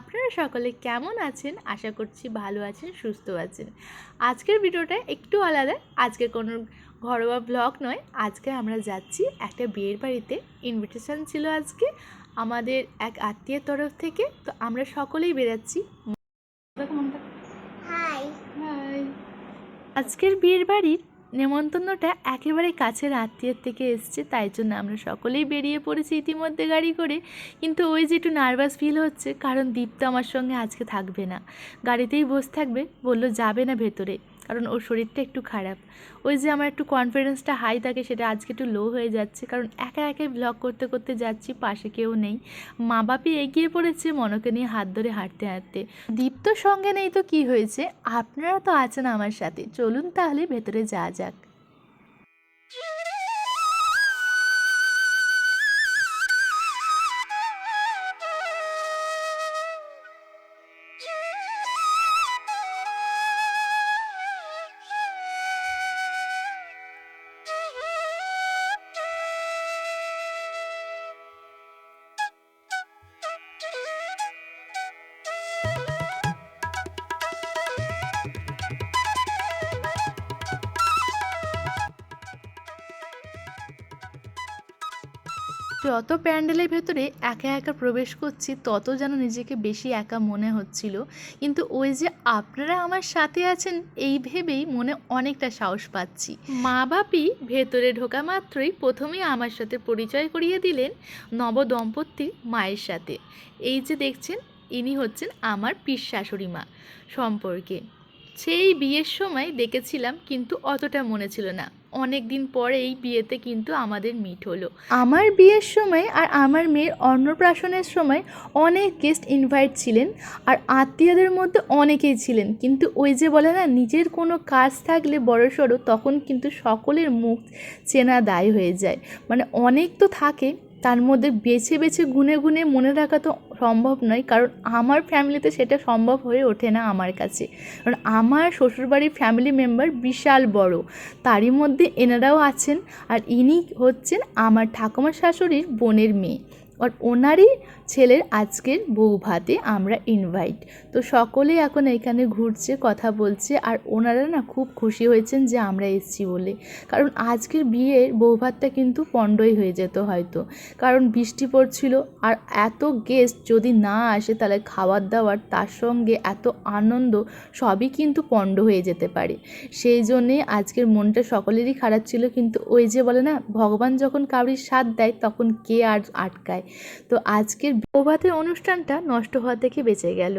আপনারা সকলে কেমন আছেন? আশা করছি ভালো আছেন সুস্থ আছেন। আজকের ভিডিওটা একটু আলাদা। আজকে কোনো ঘরোয়া ব্লগ নয়। আজকে আমরা যাচ্ছি একটা বিয়ের বাড়িতে। ইনভিটেশন ছিল আজকে আমাদের এক আত্মীয়ের তরফ থেকে। তো আমরা সকলেই বেরাচ্ছি। হাই হাই আজকের বিয়ের বাড়ির নেমন্তন্নটা একেবারে কাছের আত্মীয়ের থেকে এসছে, তাই জন্য আমরা সকলেই বেরিয়ে পড়েছি ইতিমধ্যে গাড়ি করে। কিন্তু ওই যে একটু নার্ভাস ফিল হচ্ছে, কারণ দীপ্ত আমার সঙ্গে আজকে থাকবে না। গাড়িতেই বসে থাকবে, বলল, যাবে না ভেতরে। কারণ ওর শরীরটা একটু খারাপ। ওই যে আমার একটু কনফিডেন্সটা হাই থাকে, সেটা আজকে একটু লো হয়ে যাচ্ছে। কারণ একা একাই ব্লগ করতে করতে যাচ্ছি, পাশে কেউ নেই। মা বাপি এগিয়ে পড়েছে, মনকে নিয়ে হাত ধরে হাঁটতে হাঁটতে। দীপ্ত সঙ্গে নেই তো কি হয়েছে? আপনারা তো আছেন আমার সাথে। চলুন তাহলে ভেতরে যাওয়া যাক। যত প্যান্ডেলের ভেতরে একা একা প্রবেশ করছি, তত যেন নিজেকে বেশি একা মনে হচ্ছিল। কিন্তু ওই যে আপনারা আমার সাথে আছেন, এই ভেবেই মনে অনেকটা সাহস পাচ্ছি। মা বাপি ভেতরে ঢোকা মাত্রই প্রথমেই আমার সাথে পরিচয় করিয়ে দিলেন নবদম্পতির মায়ের সাথে। এই যে দেখছেন, ইনি হচ্ছেন আমার পিস শাশুড়ি মা সম্পর্কে। সেই বিয়ের সময় দেখেছিলাম কিন্তু অতটা মনে ছিল না। অনেক দিন পরে এই বিয়েতে কিন্তু আমাদের মিট হলো। আমার বিয়ের সময় আর আমার মেয়ের অন্নপ্রাশনের সময় অনেক গেস্ট ইনভাইট ছিলেন আর আত্মীয়দের মধ্যে অনেকেই ছিলেন। কিন্তু ওই যে বলে না, নিজের কোনো কাজ থাকলে বড় সড়ো, তখন কিন্তু সকলের মুখ চেনা দায় হয়ে যায়। মানে অনেক তো থাকে, তার মধ্যে বেছে বেছে গুনে গুনে মনে রাখা তো সম্ভব নয়, কারণ আমার ফ্যামিলিতে সেটা সম্ভব হয়ে ওঠে না আমার কাছে। কারণ আমার শ্বশুরবাড়ির ফ্যামিলি মেম্বার বিশাল বড়। তারই মধ্যে এনারাও আছেন আর ইনি হচ্ছেন আমার ঠাকুমার শাশুড়ির বোনের মেয়ে। আর ওনারই ছেলের আজকের বউ ভাতে আমরা ইনভাইট তো সকলেই এখন এখানে ঘুরছে, কথা বলছে আর ওনারা না খুব খুশি হয়েছেন যে আমরা এসেছি বলে। কারণ আজকের বিয়ের বউ ভাতটা কিন্তু পণ্ডই হয়ে যেত হয়তো। কারণ বৃষ্টি পড়ছিল আর এত গেস্ট যদি না আসে তাহলে খাবার দাবার তার সঙ্গে এত আনন্দ সবই কিন্তু পণ্ড হয়ে যেতে পারে। সেই জন্যে আজকের মনটা সকলেরই খারাপ ছিল কিন্তু ওই যে বলে না, ভগবান যখন কাউরির সাথ দেয় তখন কে আর আটকায়? তো আজকের বৌভাতের অনুষ্ঠানটা নষ্ট হওয়া থেকে বেঁচে গেল।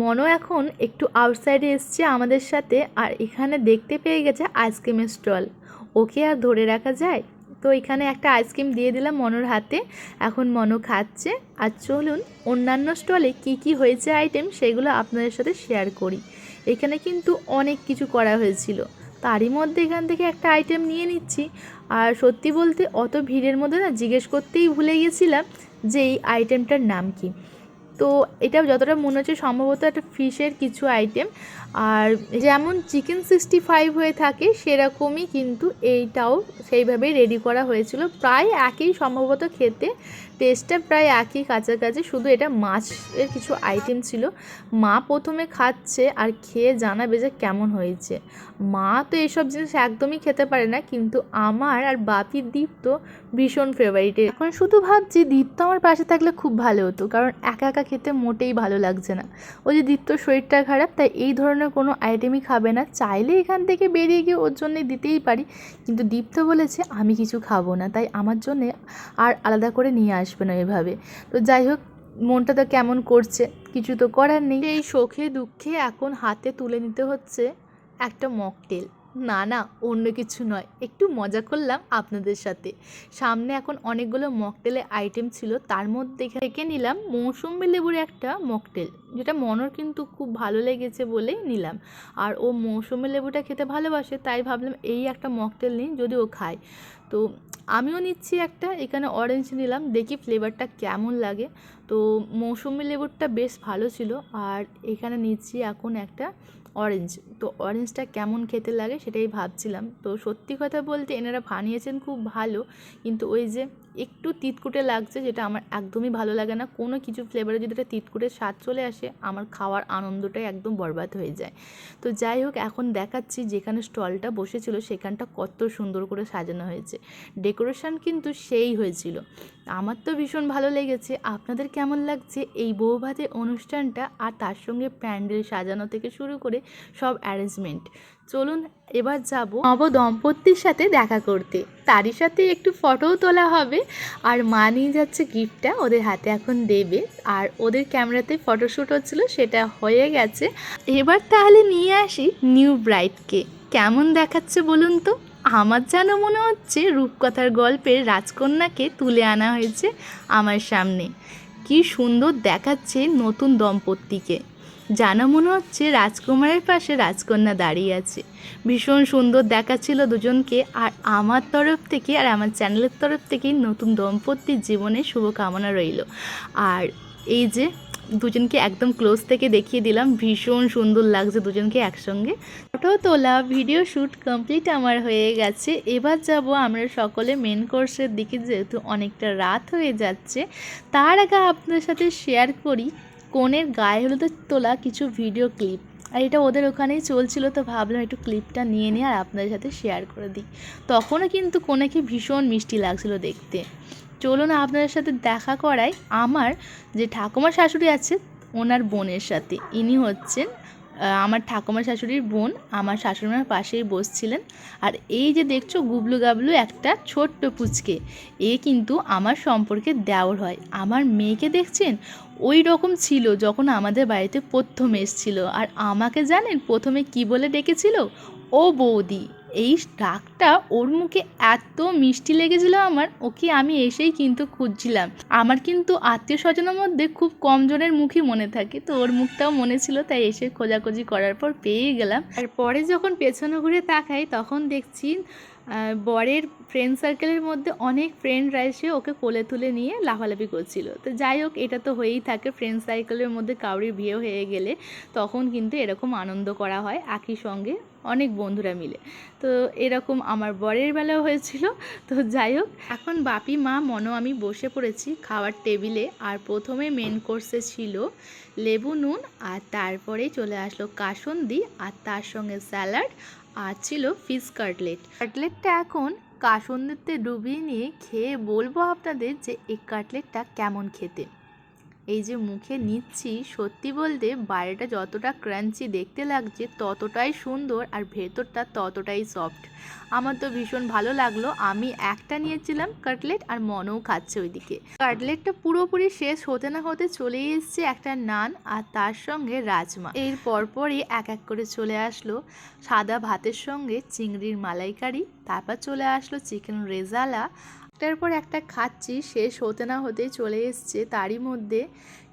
মনও এখন একটু আউটসাইডে এসছে আমাদের সাথে আর এখানে দেখতে পেয়ে গেছে আইসক্রিমের স্টল ওকে আর ধরে রাখা যায়? তো এখানে একটা আইসক্রিম দিয়ে দিলাম মনোর হাতে। এখন মনো খাচ্ছে। আর চলুন, অন্যান্য স্টলে কি কি হয়েছে আইটেম সেগুলো আপনাদের সাথে শেয়ার করি। এখানে কিন্তু অনেক কিছু করা হয়েছিল। তারই মধ্যে এখান থেকে একটা আইটেম নিয়ে নিচ্ছি। আর সত্যি বলতে অত ভিড়ের মধ্যে না জিজ্ঞেস করতেই ভুলে গেছিলাম যে এই আইটেমটার নাম কি। তো এটা যতটা মনে হচ্ছে সম্ভবত একটা ফিশের কিছু আইটেম আর যেমন চিকেন সিক্সটি ফাইভ হয়ে থাকে সেরকমই কিন্তু এইটাও সেইভাবেই রেডি করা হয়েছিল। প্রায় একই সম্ভবত খেতে। টেস্টটা প্রায় একই কাছাকাছি, শুধু এটা মাছের কিছু আইটেম ছিল। মা প্রথমে খাচ্ছে আর খেয়ে জানাবে যে কেমন হয়েছে। মা তো এইসব জিনিস একদমই খেতে পারে না, কিন্তু আমার আর বাপির তো ভীষণ ফেভারিট এখন শুধু ভাবছি দীপ্ত আমার পাশে থাকলে খুব ভালো হতো, কারণ একা একা খেতে মোটেই ভালো লাগছে না। ওই যে দীপ্তর শরীরটা খারাপ, তাই এই ধরনের কোনো আইটেমই খাবে না। চাইলে এখান থেকে বেরিয়ে গিয়ে ওর জন্য দিতেই পারি, কিন্তু দীপ্ত বলেছে, আমি কিছু খাব না। তাই আমার জন্যে আর আলাদা করে নিয়ে আসবে না এভাবে। তো যাই হোক, মনটা তো কেমন করছে, কিছু তো করার নেই। এই শোকে দুঃখে এখন হাতে তুলে নিতে হচ্ছে একটা মকটেল। না না, অন্য কিছু নয়, একটু মজা করলাম আপনাদের সাথে। সামনে এখন অনেকগুলো মকটেলের আইটেম ছিল, তার মধ্যে থেকে নিলাম মৌসুম্বি লেবুর একটা মকটেল, যেটা মনর কিন্তু খুব ভালো লেগেছে বলেই নিলাম। আর ও মৌসুমি লেবুটা খেতে ভালোবাসে, তাই ভাবলাম এই একটা মকটেল নিন যদি ও খায়। তো আমিও নিচ্ছি একটা এখানে অরেঞ্জ নিলাম দেখি ফ্লেভারটা কেমন লাগে। তো মৌসুমি লেবুরটা বেশ ভালো ছিল আর এখানে নিচ্ছি এখন একটা অরেঞ্জ তো অরেঞ্জটা কেমন খেতে লাগে সেটাই ভাবছিলাম। তো সত্যি কথা বলতে এনারা বানিয়েছেন খুব ভালো, কিন্তু ওই যে একটু তিতকুটে লাগছে যেটা আমার একদমই ভালো লাগে না। কোনো কিছু ফ্লেভারে যদি একটা তিতকুটে স্বাদ চলে আসে, আমার খাওয়ার আনন্দটাই একদম বরবাদ হয়ে যায়। তো যাই হোক, এখন দেখাচ্ছি যেখানে স্টলটা বসেছিল, সেখানটা কত সুন্দর করে সাজানো হয়েছে। ডেকোরেশন কিন্তু সেই হয়েছিল। আমার তো ভীষণ ভালো লেগেছে। আপনাদের কেমন লাগছে? এই বৌভাতের অনুষ্ঠানটা আর তার সঙ্গে প্যান্ডেল সাজানো থেকে শুরু করে সব অ্যারেঞ্জমেন্ট চলুন এবার যাব নব দম্পতির সাথে দেখা করতে। তারই সাথে একটু ফটোও তোলা হবে। আর মা নিয়ে যাচ্ছে গিফটটা ওদের হাতে এখন দেবে। আর ওদের ক্যামেরাতে ফটোশ্যুট হচ্ছিল, সেটা হয়ে গেছে। এবার তাহলে নিয়ে আসি নিউ ব্রাইডকে কেমন দেখাচ্ছে বলুন তো? আমার যেন মনে হচ্ছে রূপকথার গল্পের রাজকন্যাকে তুলে আনা হয়েছে আমার সামনে। কি সুন্দর দেখাচ্ছে নতুন দম্পতিকে। জানা মনে হচ্ছে রাজকুমারের পাশে রাজকন্যা দাঁড়িয়ে আছে। ভীষণ সুন্দর দেখাচ্ছিল দুজনকে আর আমার তরফ থেকে আর আমার চ্যানেলের তরফ থেকে নতুন দম্পতির জীবনে শুভকামনা রইল। আর এই যে দুজনকে একদম ক্লোজ থেকে দেখিয়ে দিলাম। ভীষণ সুন্দর লাগছে দুজনকে একসঙ্গে। ফটো তোলা ভিডিও শ্যুট কমপ্লিট আমার হয়ে গেছে। এবার যাব আমরা সকলে মেন কোর্সের দিকে, যেহেতু অনেকটা রাত হয়ে যাচ্ছে। তার আগে আপনাদের সাথে শেয়ার করি কনের গায়ে হলুদের তোলা কিছু ভিডিও ক্লিপ আর এটা ওদের ওখানেই চলছিল, তো ভাবলাম একটু ক্লিপটা নিয়ে নিয়ে আর আপনাদের সাথে শেয়ার করে দিই। তখনও কিন্তু কোনেকে ভীষণ মিষ্টি লাগছিল দেখতে। চলুন আপনাদের সাথে দেখা করায় আমার যে ঠাকুমা শাশুড়ি আছে, ওনার বোনের সাথে। ইনি হচ্ছেন আমার ঠাকুমা শাশুড়ির বোন, আমার শাশুড়িমার পাশেই বসছিলেন। আর এই যে দেখছ, গুবলু গাবলু একটা ছোট্ট পুচকে, এ কিন্তু আমার সম্পর্কে দেওর হয়। আমার মেয়েকে দেখছেন? ওই রকম ছিল যখন আমাদের বাড়িতে প্রথম এসছিল। আর আমাকে জানেন, প্রথমে কি বলে ডেকেছিল? ও বৌদি। এই ডাকটা ওর মুখে এত মিষ্টি লেগেছিল আমার, ওকে আমি এসেই কিন্তু খুঁজছিলাম। আমার কিন্তু আত্মীয় স্বজনের মধ্যে খুব কম জনের মুখই মনে থাকে, তো ওর মুখটাও মনে ছিল, তাই এসে খোঁজাখুঁজি করার পর পেয়ে গেলাম। আর পরে যখন পেছনে ঘুরে তাকাই, তখন দেখছি বরের ফ্রেন্ড সার্কেলের মধ্যে অনেক ফ্রেন্ডরা এসে ওকে কোলে তুলে নিয়ে লাফালাফি করছিল। তো যাই হোক, এটা তো হয়েই থাকে ফ্রেন্ড সার্কেলের মধ্যে কাউরির বিয়ে হয়ে গেলে তখন কিন্তু এরকম আনন্দ করা হয় একই সঙ্গে। অনেক বন্ধুরা মিলে। তো এরকম আমার বরের বেলাও হয়েছিল। তো যাই হোক, এখন বাপি, মা, মনো, আমি বসে পড়েছি খাওয়ার টেবিলে আর প্রথমে মেন কোর্সে ছিল লেবু, নুন আর তারপরে চলে আসলো কাসন্দি আর তার সঙ্গে স্যালাড আর ছিল ফিশ কাটলেট কাটলেটটা এখন কাসন্দিতে ডুবিয়ে নিয়ে খেয়ে বলব আপনাদের যে এই কাটলেটটা কেমন খেতে। এই যে মুখে নিচ্ছি, সত্যি বলতে বাইরেটা যতটা ক্রাঞ্চি দেখতে লাগছে ততটাই সুন্দর আর ভেতরটা ততটাই সফট আমার তো ভীষণ ভালো লাগল। আমি একটা নিয়েছিলাম কাটলেট আর মনও খাচ্ছে ওইদিকে। কাটলেটটা পুরোপুরি শেষ হতে না হতে চলে এসছে একটা নান আর তার সঙ্গে রাজমা। এর পরপরই এক এক করে চলে আসলো। সাদা ভাতের সঙ্গে চিংড়ির মালাইকারি, তারপর চলে আসলো চিকেন রেজালা একটার পর একটা খাচ্ছি, শেষ হতে না হতে চলে এসছে। তারই মধ্যে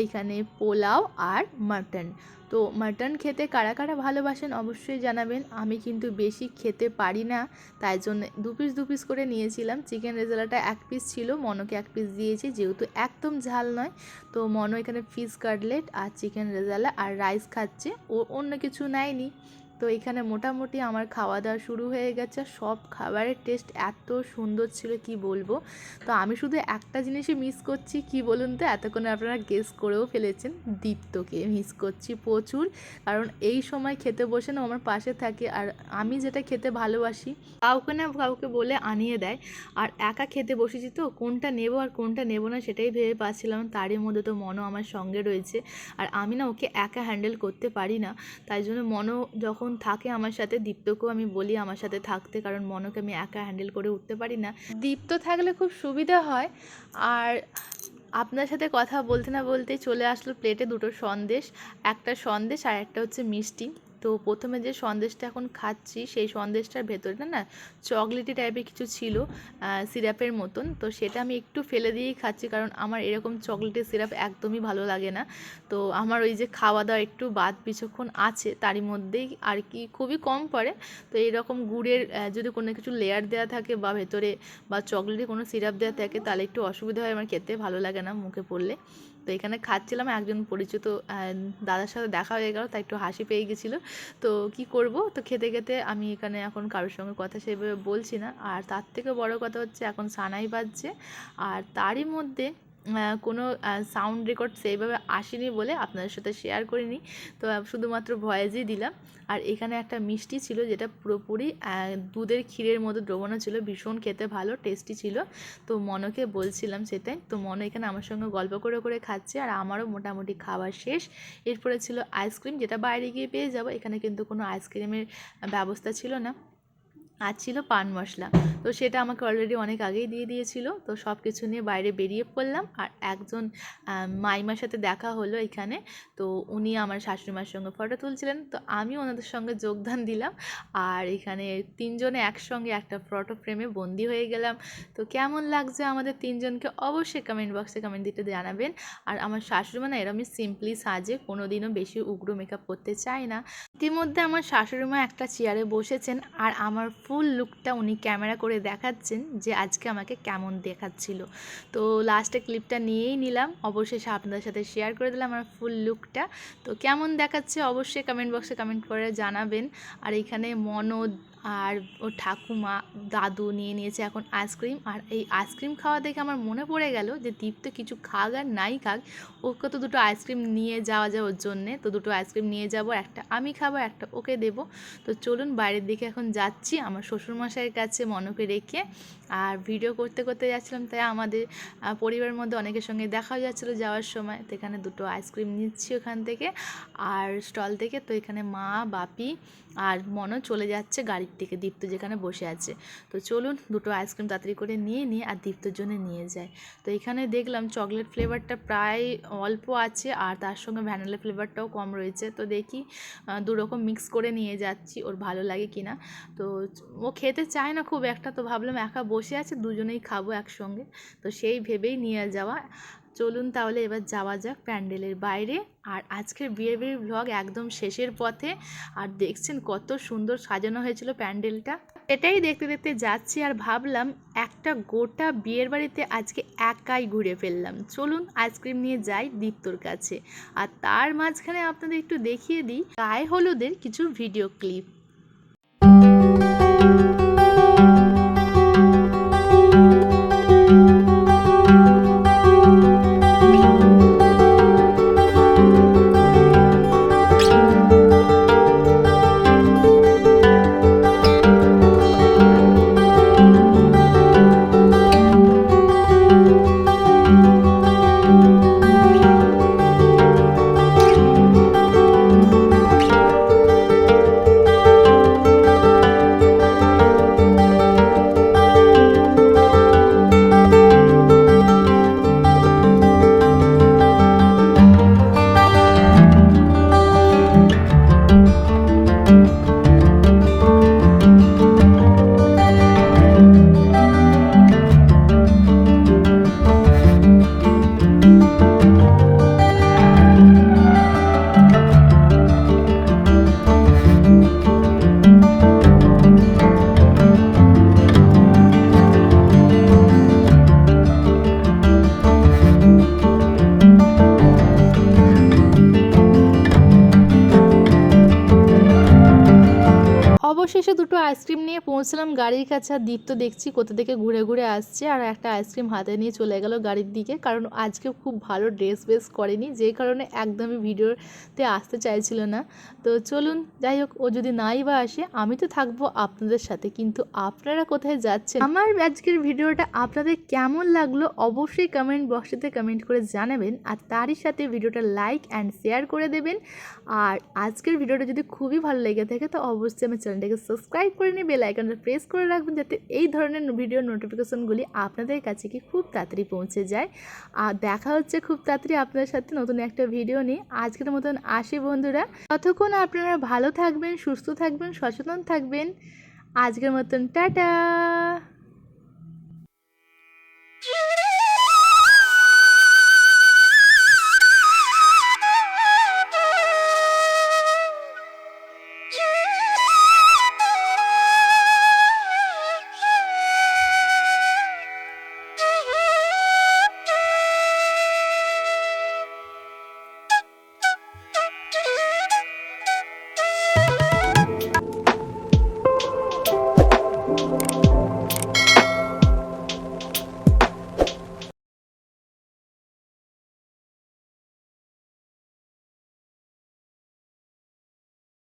এইখানে পোলাও আর মাটন। তো মাটন খেতে কারা কারা ভালোবাসেন অবশ্যই জানাবেন। আমি কিন্তু বেশি খেতে পারি না, তাই জন্য দু পিস দু পিস করে নিয়েছিলাম। চিকেন রেজালাটা এক পিস ছিল, মনোকে এক পিস দিয়েছি, যেহেতু একদম ঝাল নয়। তো মনো এখানে ফিশ কাটলেট আর চিকেন রেজালা আর রাইস খাচ্ছে। ও অন্য কিছু নেয়নি। তো এখানে মোটামুটি আমার খাওয়া দাওয়া শুরু হয়ে গেছে। সব খাবারের টেস্ট এত সুন্দর ছিল, কি বলব? তো আমি শুধু একটা জিনিসই মিস করছি, কি বলুন তো? এতক্ষণে আপনারা গেস করেও ফেলেছেন, দীপ্তকে মিস করছি প্রচুর। কারণ এই সময় খেতে বসে না আমার পাশে থাকে। আর আমি যেটা খেতে ভালোবাসি, কাউকে না কাউকে বলে আনিয়ে দেয়। আর একা খেতে বসেছি তো, কোনটা নেব আর কোনটা নেব না সেটাই ভেবে পাচ্ছিলাম। তারই মধ্যে তো মনও আমার সঙ্গে রয়েছে। আর আমি না ওকে একা হ্যান্ডেল করতে পারি না। তাই জন্য মনো যখন থাকে আমার সাথে, দীপ্তকেও আমি বলি আমার সাথে থাকতে, কারণ মনকে আমি একা হ্যান্ডেল করে উঠতে পারি না। দীপ্ত থাকলে খুব সুবিধা হয়। আর আপনার সাথে কথা বলতে না বলতে চলে আসলো প্লেটে দুটো সন্দেশ, একটা সন্দেশ আর একটা হচ্ছে মিষ্টি। তো প্রথমে যে সন্দেশটা এখন খাচ্ছি, সেই সন্দেশটার ভেতরটা না চকলেটি টাইপের কিছু ছিল সিরাপের মতন। তো সেটা আমি একটু ফেলে দিয়েই খাচ্ছি কারণ আমার এরকম চকলেটের সিরাপ একদমই ভালো লাগে না। তো আমার ওই যে খাওয়া দাওয়া একটু বাদ বিচক্ষণ আছে, তারই মধ্যেই আর কি খুবই কম পড়ে। তো এরকম গুড়ের যদি কোনো কিছু লেয়ার দেওয়া থাকে বা ভেতরে বা চকলেটে কোনো সিরাপ দেওয়া থাকে, তাহলে একটু অসুবিধা হয়। আমার খেতে ভালো লাগে না মুখে পড়লে। তো এখানে খাচ্ছিলাম, একজন পরিচিত দাদার সাথে দেখা হয়ে গেল, তাই একটু হাসি পেয়ে গেছিল। তো কি করব? তো খেতে খেতে আমি এখানে এখন কারোর সঙ্গে কথা সেভাবে বলছি না। আর তার থেকে বড় কথা হচ্ছে, এখন সানাই বাজছে। আর তারই মধ্যে কোনো সাউন্ড রেকর্ড সেইভাবে আসেনি বলে আপনাদের সাথে শেয়ার করিনি। তো শুধুমাত্র ভয়েসই দিলাম। আর এখানে একটা মিষ্টি ছিল যেটা পুরোপুরি দুধের ক্ষীরের মতো দ্রবণও ছিল, ভীষণ খেতে ভালো টেস্টি ছিল। তো মনকে বলছিলাম সেটাই। তো মন এখানে আমার সঙ্গে গল্প করে করে খাচ্ছে আর আমারও মোটামুটি খাওয়া শেষ। এরপরে ছিল আইসক্রিম যেটা বাইরে গিয়ে পেয়ে যাব। এখানে কিন্তু কোনো আইসক্রিমের ব্যবস্থা ছিল না। আর ছিল পান মশলা। তো সেটা আমাকে অলরেডি অনেক আগেই দিয়ে দিয়েছিল। তো সব কিছু নিয়ে বাইরে বেরিয়ে পড়লাম। আর একজন মাইমার সাথে দেখা হলো এখানে। তো উনি আমার শাশুড়িমার সঙ্গে ফটো তুলছিলেন। তো আমি ওনাদের সঙ্গে যোগদান দিলাম। আর এখানে তিনজনে একসঙ্গে একটা ফটো ফ্রেমে বন্দি হয়ে গেলাম। তো কেমন লাগছে আমাদের তিনজনকে অবশ্যই কমেন্ট বক্সে কমেন্ট দিতে জানাবেন। আর আমার শাশুড়িমা না এরমই সিম্পলি সাজে কোনো দিনও বেশি উগ্র মেকআপ করতে চায় না। ইতিমধ্যে আমার শাশুড়িমা একটা চেয়ারে বসেছেন। আর আমার ফুল লুকটা উনি ক্যামেরা করে দেখাচ্ছেন যে আজকে আমাকে কেমন দেখাচ্ছিল। তো লাস্টে ক্লিপটা নিয়েই নিলাম। অবশেষে আপনাদের সাথে শেয়ার করে দিলাম আমার ফুল লুকটা তো কেমন দেখাচ্ছে অবশ্যই কমেন্ট বক্সে কমেন্ট করে জানাবেন। আর এখানে মনদ আর ও ঠাকুমা দাদু নিয়ে নিয়েছে এখন আইসক্রিম আর এই আইসক্রিম খাওয়া দেখে আমার মনে পড়ে গেল যে দীপ্ত কিছু খাক আর নাই খাক, ওকে তো দুটো আইসক্রিম নিয়ে যাওয়া যায় ওর জন্যে, তো দুটো আইসক্রিম নিয়ে যাব, একটা আমি খাব একটা ওকে দেব। তো চলুন বাইরের দিকে এখন যাচ্ছি, আমার শ্বশুরমশাইয়ের কাছে মনকে রেখে আর ভিডিও করতে করতে যাচ্ছিলাম, তাই আমাদের পরিবারের মধ্যে অনেকের সঙ্গে দেখা হয়ে যাচ্ছিল যাওয়ার সময়। তো এখানে দুটো আইসক্রিম নিচ্ছি ওখান থেকে আর স্টল থেকে। তো এখানে মা, বাপি আর মনও চলে যাচ্ছে গাড়ির থেকে দীপ্ত যেখানে বসে আছে। তো চলুন দুটো আইসক্রিম তাড়াতাড়ি করে নিয়ে নিয়ে আর দীপ্তর জন্য নিয়ে যায় তো এখানে দেখলাম চকলেট ফ্লেভারটা প্রায় অল্প আছে আর তার সঙ্গে ভ্যানিলা ফ্লেভারটাও কম রয়েছে। তো দেখি দুরকম মিক্স করে নিয়ে যাচ্ছি, ওর ভালো লাগে কিনা। তো ও খেতে চায় না খুব, একটা তো ভাবলাম একা বসে আছে, দুজনেই খাব একসঙ্গে। তো সেই ভেবেই নিয়ে যাওয়া। চলুন তাহলে এবার যাওয়া যাক প্যান্ডেলের বাইরে। আর আজকের বিয়ে বিয়ে ব্লগ একদম শেষের পথে। আর দেখছেন কত সুন্দর সাজানো হয়েছিল প্যান্ডেলটা। এটাই দেখতে দেখতে যাচ্ছি আর ভাবলাম একটা গোটা বিয়ের বাড়িতে আজকে একাই ঘুরে ফেললাম। চলুন আইসক্রিম নিয়ে যাই দীপ্তর কাছে। আর তার মাঝখানে আপনাদের একটু দেখিয়ে দিই। গায়ে হলুদের কিছু ভিডিও ক্লিপ। অবশেষে দুটো আইসক্রিম নিয়ে পৌঁছলাম। গাড়ির কাছে আর দীপ্ত দেখছি কোথা থেকে ঘুরে ঘুরে আসছে আর একটা আইসক্রিম হাতে নিয়ে চলে গেল গাড়ির দিকে। কারণ আজকে খুব ভালো ড্রেস বেস করেনি, যে কারণে একদমই ভিডিওতে আসতে চাইছিল না। তো চলুন, যাই হোক, ও যদি নাই বা আসে, আমি তো থাকব আপনাদের সাথে। কিন্তু আপনারা কোথায় যাচ্ছেন? আমার আজকের ভিডিওটা আপনাদের কেমন লাগল অবশ্যই কমেন্ট বক্সেতে কমেন্ট করে জানাবেন। আর তারই সাথে ভিডিওটা লাইক অ্যান্ড শেয়ার করে দেবেন। আর আজকের ভিডিওটা যদি খুবই ভালো লেগে থাকে, তো অবশ্যই আমার চ্যানেলটাকে সাবস্ক্রাইব করে নিয়ে বেল আইকনটা প্রেস করে রাখবেন যাতে এই ধরনের ভিডিও নোটিফিকেশনগুলি আপনাদের কাছে কি খুব তাড়াতাড়ি পৌঁছে যায়। আর দেখা হচ্ছে খুব তাড়াতাড়ি আপনাদের সাথে নতুন একটা ভিডিও নিয়ে। আজকের মতন আসি বন্ধুরা। ততক্ষণ আপনারা ভালো থাকবেন, সুস্থ থাকবেন, সচেতন থাকবেন। আজকের মতন টাটা!